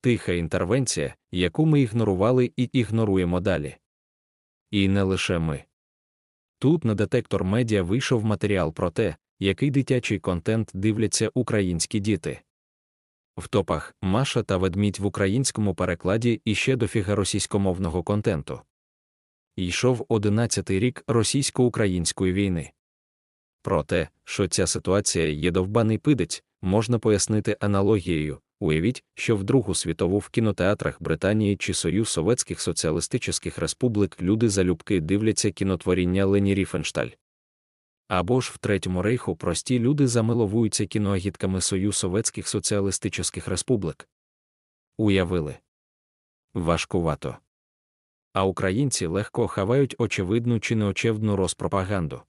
тиха інтервенція, яку ми ігнорували і ігноруємо далі. І не лише ми. Тут на детектор медіа вийшов матеріал про те, який дитячий контент дивляться українські діти. В топах Маша та ведмідь в українському перекладі і ще дофіга російськомовного контенту. Йшов одинадцятий рік російсько-української війни. Про те, що ця ситуація є довбаний пидець, можна пояснити аналогією. Уявіть, що в Другу світову в кінотеатрах Британії чи Союз Советських Соціалістичних Республік люди залюбки дивляться кінотворіння Лені Ріфеншталь. Або ж в Третьому рейху прості люди замиловуються кіноагітками Союз Советських Соціалістичних Республік. Уявили. Важкувато. А українці легко хавають очевидну чи неочевидну розпропаганду.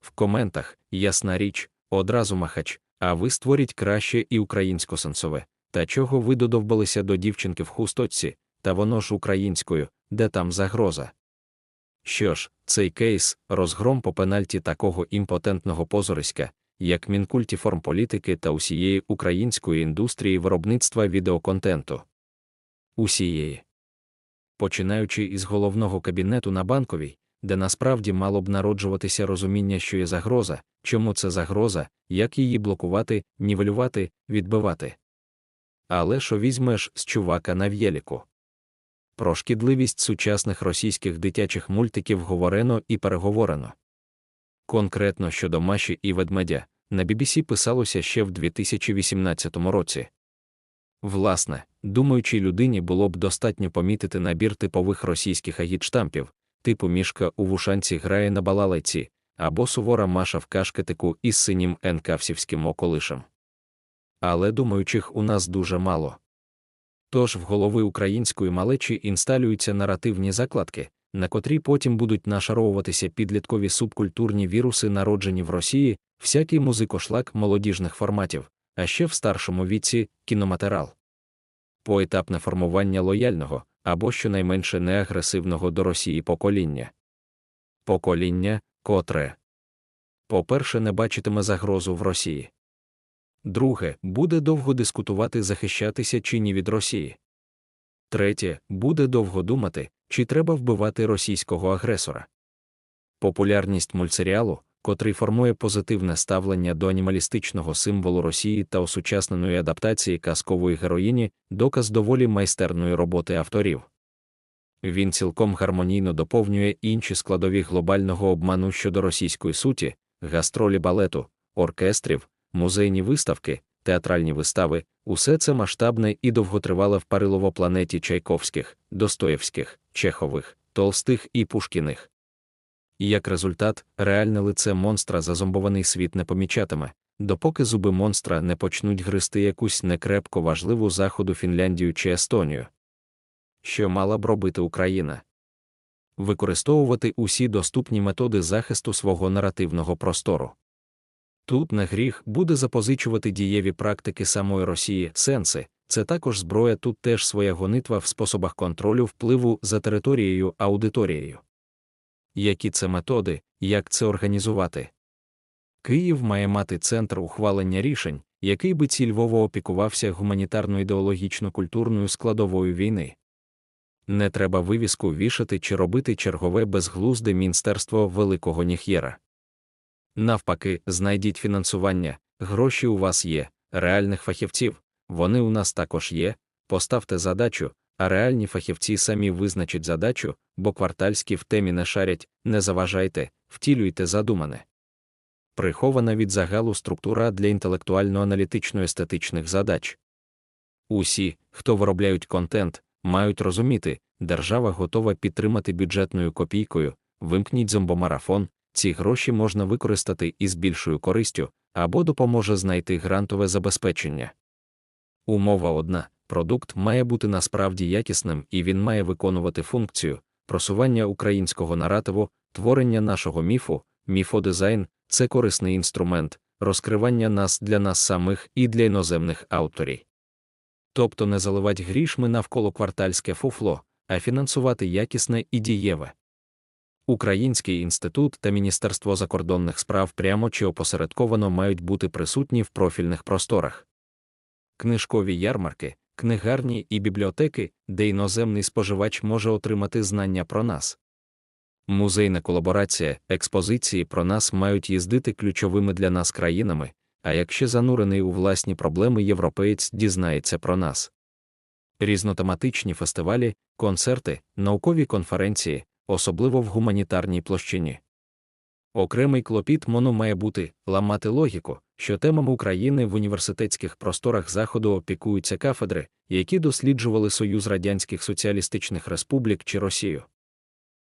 В коментах, ясна річ, одразу махач, а ви створіть краще і українсько-сенсове, та чого ви додовбалися до дівчинки в хусточці, та воно ж українською, де там загроза. Що ж, цей кейс розгром по пенальті такого імпотентного позориська, як мінкультіформ політики та усієї української індустрії виробництва відеоконтенту. Усієї. Починаючи із головного кабінету на банковій, де насправді мало б народжуватися розуміння, що є загроза, чому це загроза, як її блокувати, нівелювати, відбивати. Але що візьмеш з чувака на в'єліку? Про шкідливість сучасних російських дитячих мультиків говорено і переговорено. Конкретно щодо Маші і ведмедя, на BBC писалося ще в 2018 році. Власне, думаючій людині було б достатньо помітити набір типових російських агітштампів, типу мішка у вушанці грає на балалайці, або сувора Маша в кашкетику із синім енкавсівським околишем. Але думаючих у нас дуже мало. Тож в голови української малечі інсталюються наративні закладки, на котрі потім будуть нашаровуватися підліткові субкультурні віруси, народжені в Росії, всякий музикошлак молодіжних форматів, а ще в старшому віці кіноматеріал. Поетапне формування лояльного або щонайменше неагресивного до Росії покоління. Покоління, котре, по-перше, не бачитиме загрозу в Росії. Друге, буде довго дискутувати, захищатися чи ні від Росії. Третє, буде довго думати, чи треба вбивати російського агресора. Популярність мультсеріалу, котрий формує позитивне ставлення до анімалістичного символу Росії та осучасненої адаптації казкової героїні, доказ доволі майстерної роботи авторів. Він цілком гармонійно доповнює інші складові глобального обману щодо російської суті, гастролі балету, оркестрів, музейні виставки, театральні вистави, усе це масштабне і довготривале в парилово планеті Чайковських, Достоєвських, Чехових, Толстих і Пушкіних. І як результат, реальне лице монстра зазомбований світ не помічатиме, допоки зуби монстра не почнуть гризти якусь некрепко важливу заходу Фінляндію чи Естонію. Що мала б робити Україна? Використовувати усі доступні методи захисту свого наративного простору. Тут на гріх буде запозичувати дієві практики самої Росії, сенси, це також зброя, тут теж своя гонитва в способах контролю впливу за територією аудиторією. Які це методи, як це організувати? Київ має мати центр ухвалення рішень, який би цільово опікувався гуманітарно-ідеологічно-культурною складовою війни. Не треба вивіску вішати чи робити чергове безглузде міністерство Великого Ніх'єра. Навпаки, знайдіть фінансування, гроші у вас є, реальних фахівців, вони у нас також є. Поставте задачу, а реальні фахівці самі визначать задачу, бо квартальські в темі не шарять, не заважайте, втілюйте задумане. Прихована від загалу структура для інтелектуально-аналітично-естетичних задач. Усі, хто виробляють контент, мають розуміти, держава готова підтримати бюджетною копійкою, вимкніть зомбомарафон, ці гроші можна використати із більшою користю або допоможе знайти грантове забезпечення. Умова одна продукт має бути насправді якісним і він має виконувати функцію просування українського наративу, творення нашого міфу, міфодизайн це корисний інструмент, розкривання нас для нас самих і для іноземних авторів. Тобто не заливать грішми навколо квартальське фуфло, а фінансувати якісне і дієве. Український інститут та Міністерство закордонних справ прямо чи опосередковано мають бути присутні в профільних просторах. Книжкові ярмарки, книгарні і бібліотеки, де іноземний споживач може отримати знання про нас. Музейна колаборація, експозиції про нас мають їздити ключовими для нас країнами, а якщо занурений у власні проблеми європеєць дізнається про нас. Різнотематичні фестивалі, концерти, наукові конференції, особливо в гуманітарній площині. Окремий клопіт моно має бути ламати логіку, що темами України в університетських просторах Заходу опікуються кафедри, які досліджували Союз Радянських Соціалістичних Республік чи Росію.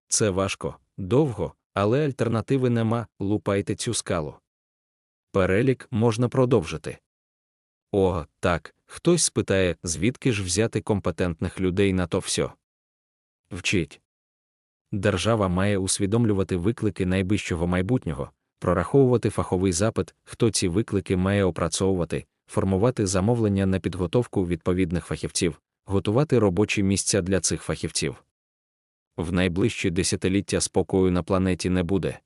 Це важко, довго, але альтернативи нема, лупайте цю скалу. Перелік можна продовжити. О, так, хтось спитає, звідки ж взяти компетентних людей на то все. Вчить. Держава має усвідомлювати виклики найближчого майбутнього, прораховувати фаховий запит, хто ці виклики має опрацьовувати, формувати замовлення на підготовку відповідних фахівців, готувати робочі місця для цих фахівців. В найближчі десятиліття спокою на планеті не буде.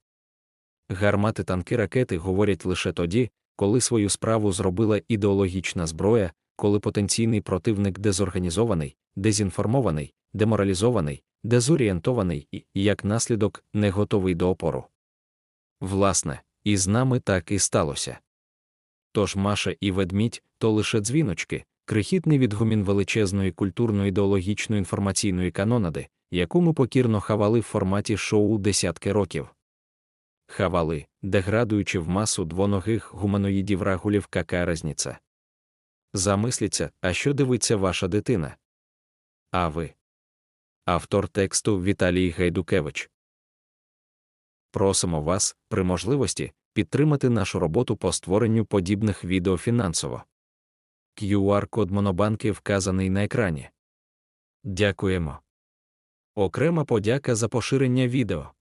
Гармати танки ракети говорять лише тоді, коли свою справу зробила ідеологічна зброя, коли потенційний противник дезорганізований, дезінформований, деморалізований, дезорієнтований і, як наслідок, не готовий до опору. Власне, і з нами так і сталося. Тож Маша і ведмідь то лише дзвіночки, крихітний відгумін величезної культурно-ідеологічно інформаційної канонади, яку ми покірно хавали в форматі шоу десятки років. Хавали, деградуючи в масу двоногих гуманоїдів рагулів кака разниця. Замисліться, а що дивиться ваша дитина? А ви? Автор тексту Віталій Гайдукевич. Просимо вас, при можливості, підтримати нашу роботу по створенню подібних відео фінансово. QR-код Монобанки вказаний на екрані. Дякуємо. Окрема подяка за поширення відео.